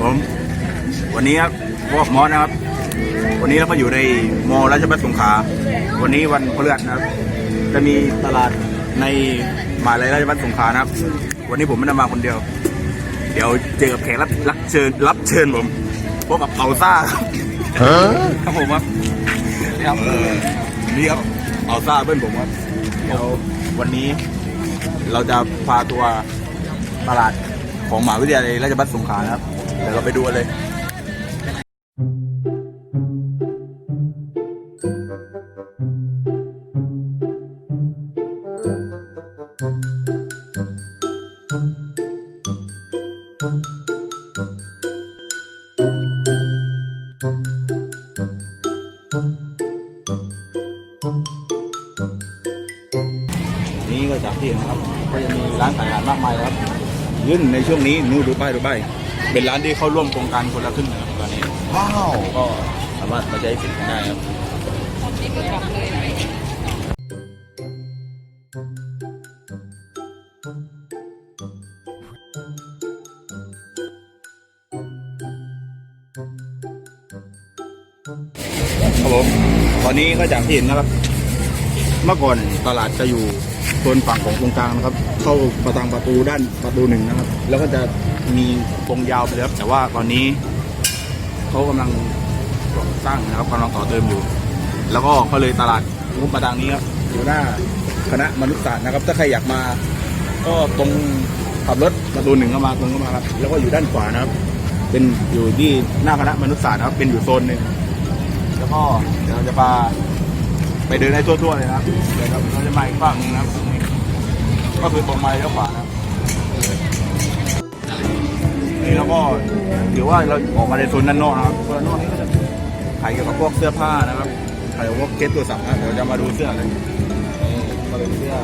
ผมวันนี้ครับพวกมอสนะครับ วันนี้เราก็อยู่ในมอราชบัณฑิตสงขลาวันนี้วันพฤหัสนะครับ จะมีตลาดในมหาลัยราชบัณฑิตสงขลานะครับ วันนี้ผมไม่ได้มาคนเดียว เดี๋ยวเจอกับแขกรับรับเชิญ รับเชิญผมพวกกับเปาซ่าครับครับผมครับครับเออนี่ครับเปาซ่าเพื่อนผมครับเดี๋ยววันนี้เราจะพาตัวตลาด ของมหาวิทยาลัยราชบัณฑิตสงขลานะครับเดี๋ยวเราไปดูกันเลย ยื่นในช่วงนี้นู่นดูป้ายดูป้ายเป็นร้านที่เข้าร่วมโครงการคนละครึ่งนะครับตอนนี้ว้าวก็สามารถมาใช้สิทธิ์กันได้ครับครับผมตอนนี้ก็จากที่เห็นนะครับ เมื่อก่อนตลาดจะอยู่ โซนฝั่งของตรงกลางนะครับ เข้าประทางประตูด้านประตูหนึ่งนะครับ แล้วก็จะมีวงยาวไปเลยครับ แต่ว่าตอนนี้เขากำลังสร้างนะครับกำลังต่อเติมอยู่ แล้วก็เขาเลยตลาดงบประทางนี้ครับอยู่หน้าคณะมนุษยศาสตร์นะครับ ถ้าใครอยากมา ก็ตรงขับรถประตูหนึ่งเข้ามาตรงเข้ามาครับ แล้วก็อยู่ด้านขวานะครับ เป็นอยู่ที่หน้าคณะมนุษยศาสตร์นะครับ เป็นอยู่โซนหนึ่งแล้วก็เดี๋ยวเราจะพา ไปเดินให้ทั่วๆเลยนะครับเดี๋ยวเราเราจะมาอีกฝั่งหนึงนะครับก็คือตรงมาเล้วขวานะครับนี่เราก็ถือว่าเราออกมาในโซนด้านนอกนะครับโซนด้านนอกนี่ก็จะขายเกี่ยวกับพวกเสื้อผ้านะครับขายพวกเคสตัวสับนะเดี๋ยวจะมาดูเสื้อเลยนี่ก็เป็นเสื้อ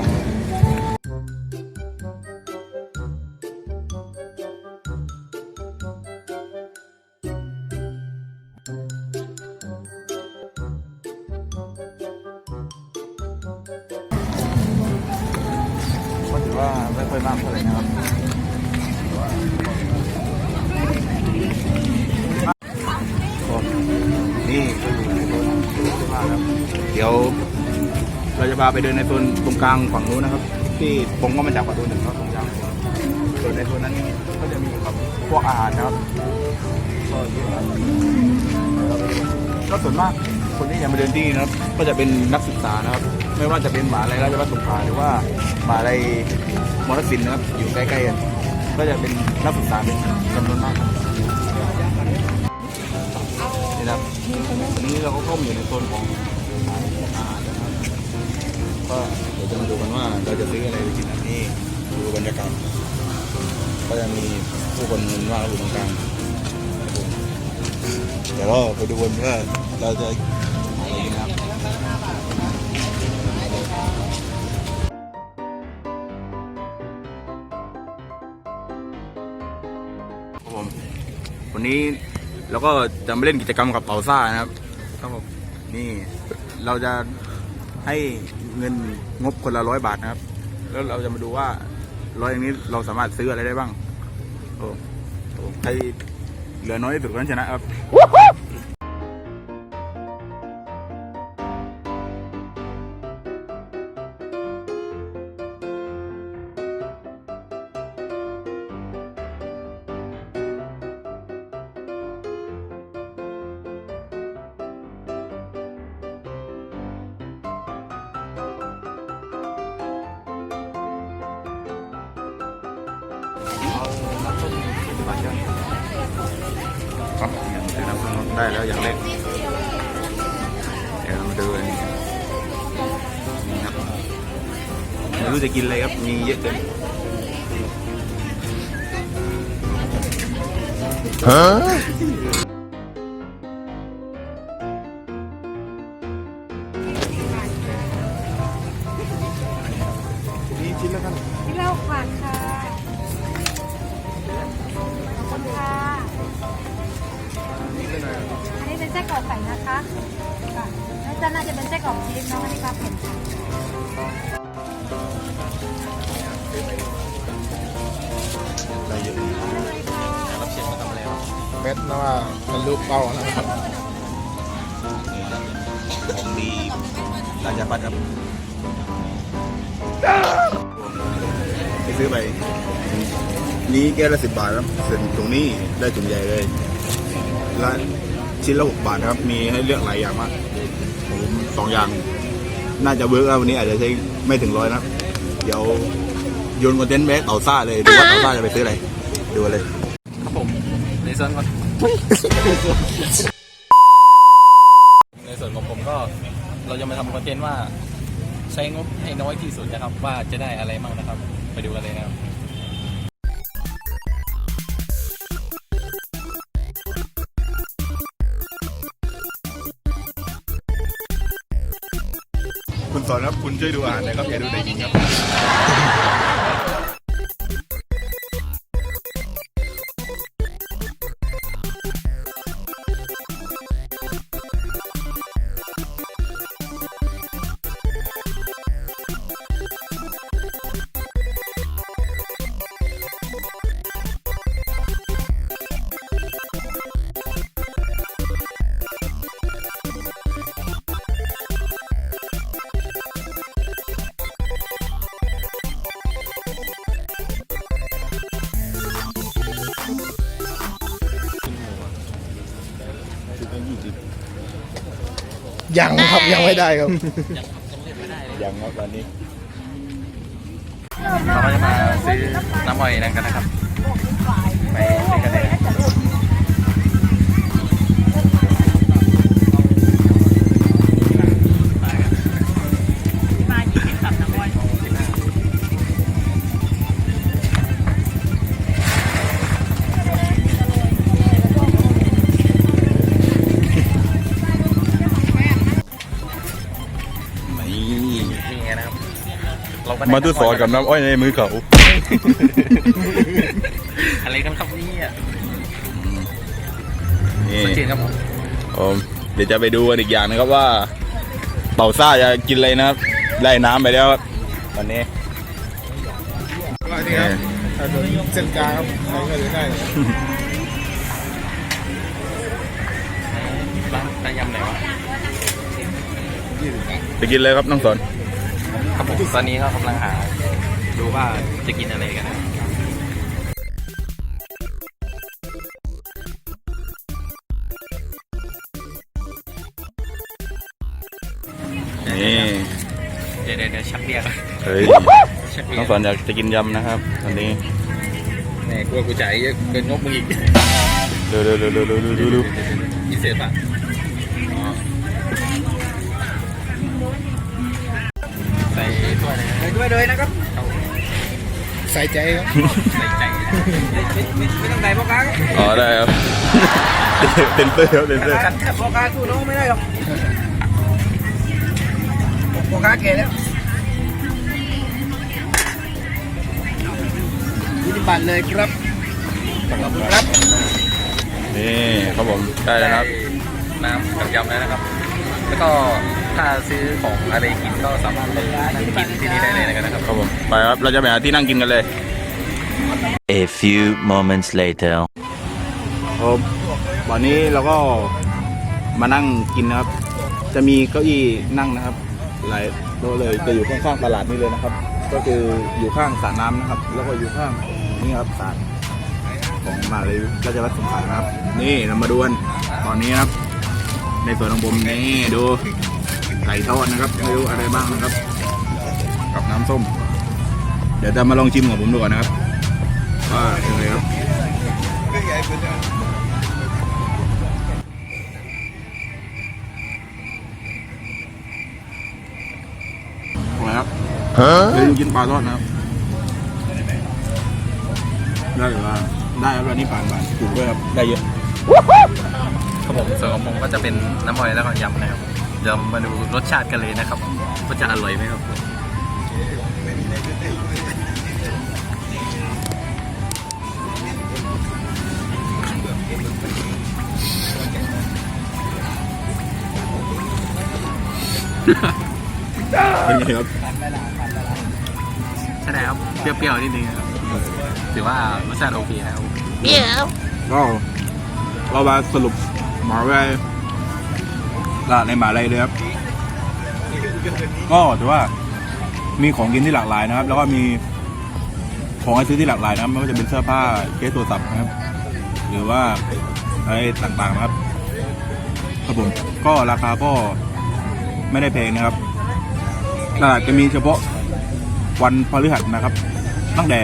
ก็ถือว่าไม่ค่อยมากเท่าไหร่นะครับนี่ก็อยู่ในโซนเสื้อผ้าครับ เดี๋ยวเราจะพาไปเดินในโซนตรงกลางฝั่งนู้นนะครับ ที่ผมก็มาจากประตูหนึ่งก็ตรงกลางส่วนในโซนนั้นก็จะมีแบบพวกอาหารนะครับก็เยอะครับก็ส่วนมากคนที่อยากมาเดินที่นี่นะครับ ก็จะเป็นนักศึกษานะครับ ไม่ว่าจะเป็นมาลัยราชภัฏสงขลาหรือว่ามหาลัยมรสินนะครับอยู่ใกล้ๆกันก็จะเป็นนักศึกษาเป็นจำนวนมากครับนี่นะครับวันนี้เราก็เข้ามาอยู่ในโซนของอาหารนะครับก็เดี๋ยวจะมาดูกันว่าเราจะซื้ออะไรไปกินอันนี้ดูบรรยากาศก็จะมีผู้คนจำนวนมากอยู่ตรงกลางเดี๋ยวเราไปดูกันว่าเราจะ ผมวันนี้เราก็จะมาเล่นกิจกรรมกับเป่าซ่านะครับครับผมนี่เราจะให้เงินงบคนละร้อยบาทนะครับ แล้วเราจะมาดูว่าร้อยอย่างนี้เราสามารถซื้ออะไรได้บ้างโอ้โหใครเหลือน้อยที่สุดคนนั้นชนะครับ ครับอย่างซื้อน้ำส้มได้แล้วอย่างแรกเดี๋ยวเรามาดูนี่ครับไม่รู้จะกินอะไรครับ มีเยอะเกินฮะ กรอกไก่นะคะค่ะแล้วจะน่าจะเป็นไส้กรอกชีสเนาะอันนี้ปลาเผ็ดค่ะได้เยอะเอาเลยค่ะรับเชิญมาทำอะไรเม็ดนะว่ามันลูกเป้านะครับของดีราชพัฒครับไปซื้อไป นี้แก้วละสิบบาทครับส่วนตรงนี้ได้ถุงใหญ่เลยและ ชิ้นละหกบาทนะครับ มีให้เลือกหลายอย่างมากผมสองอย่าง น่าจะเวิร์กแล้ววันนี้อาจจะใช้ไม่ถึงร้อยนะเดี๋ยวโยนคอนเทนต์แบ็กเต่าซ่าเลยดูว่าเต่าซ่าจะไปซื้ออะไรดูกันเลยครับผมในส่วนของในส่วนของผมก็เราจะมาทำคอนเทนต์ว่า ใช้งบให้น้อยที่สุดนะครับ ว่าจะได้อะไรบ้างนะครับ ไปดูกันเลยนะครับ คุณสอนครับ คุณช่วยดูอ่านหน่อยครับอย่าดูแต่ยิงครับ ยังครับยังไม่ได้ครับ ยังครับตอนนี้ เราก็จะมาซื้อน้ำอ้อยนั่นกันนะครับ ไปซื้อกันเลย มาทุสอนกับน้ำอ้อยในมือเขาอะไรกันครับเนี่ยนี่สนเจนครับผมผมเดี๋ยวจะไปดูกันอีกอย่างนะครับว่าเต่าซ่าจะกินอะไรนะครับได้น้ำไปแล้วครับตอนนี้ว่านี่ครับถนนเส้นกลางครับใครก็จะได้เลยร้านตายำไหนวะไปกินเลยครับน้องสอน ครับผมตอนนี้ก็กำลังหาดูว่าจะกินอะไรกันนะนี่เดี๋ยวเดี๋ยวชักเรียกเฮ้ยร์ต้องกสอนอยากจะกินยำนะครับตอนนี้แม่กลัวกูจ่ายเยอะเกินงบมึงอีก เร็วๆๆๆๆๆๆ มีเศษปะ ใส่ถ้วยเลยนะด้วยเลยนะครับเอาใส่ใจครับใส่ใจนะไม่ต้องไหนพ่อค้าอ๋อได้ครับเต็นเตอร์ครับเต็นเตอร์พ่อค้าสู้น้องไม่ได้หรอกพ่อค้าแก่แล้วยี่สิบบาทเลยครับขอบคุณครับนี่ครับผมได้แล้วนะครับน้ำกับยำแล้วนะครับ แล้วก็ถ้าซื้อของอะไรกินก็สามารถไปนั่งกินที่นี่ได้เลยนะครับครับผมไปครับเราจะไปหาที่นั่งกินกันเลย A few moments later. ครับวันนี้เราก็มานั่งกินนะครับ จะมีเก้าอี้นั่งนะครับ หลายโต๊ะเลยจะอยู่ข้างๆตลาดนี่เลยนะครับ ก็คืออยู่ข้างสระน้ำนะครับ แล้วก็อยู่ข้างนี่ครับสระของมหาเลยราชวัฒน์สงขลานะครับ นี่เรามาดูกันตอนนี้นะครับ ในส่วนของผมนี่ดูไก่ทอดนะครับไม่รู้อะไรบ้างนะครับ กับน้ำส้ม เดี๋ยวจะมาลองชิมของผมดูก่อนนะครับว่าเป็นไงครับครับเคยกินปลาทอดนะครับ ได้หรือว่าได้ครับวันนี้ผ่านผ่านถูกด้วยครับ ได้เยอะ ครับผมส่วนของผมก็จะเป็นน้ำมันแล้วก็ยำนะครับเดี๋ยวมาดูรสชาติกันเลยนะครับว่าจะอร่อยไหมครับเป็นไงครับใช่แล้วเปรี้ยวๆนิดนึงครับถือว่ารสชาติโอเคนะครับก็เรามาสรุป หมาวิทยาลัยตลาดในหมหาลัยเลยครับก็ถือว่ามีของกินที่หลากหลายนะครับ แล้วก็มีของให้ซื้อที่หลากหลายนะครับไม่ว่าจะเป็นเสื้อผ้าเคสโทรศัพท์นะครับ หรือว่าอะไรต่างๆนะครับครับผมก็ราคาก็ไม่ได้แพงนะครับตลาดจะมีเฉพาะวันพฤหัสนะครับ ตั้งแต่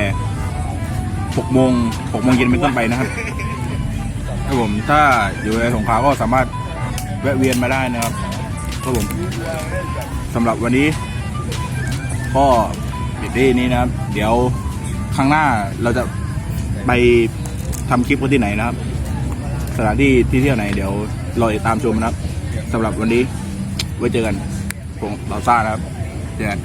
6โมง6โมงเย็นเป็นต้นไปนะครับ ครับผมถ้าอยู่ในสงขลาก็สามารถแวะเวียนมาได้นะครับครับผมสำหรับวันนี้ ก็ปิดที่นี้นะครับ เดี๋ยวข้างหน้าเราจะไปทำคลิปกันที่ไหนนะครับ สถานที่ที่เที่ยวไหนเดี๋ยวรอติดตามชมนะครับสำหรับวันนี้ไว้เจอกันผมเราซ่านะครับเจอกัน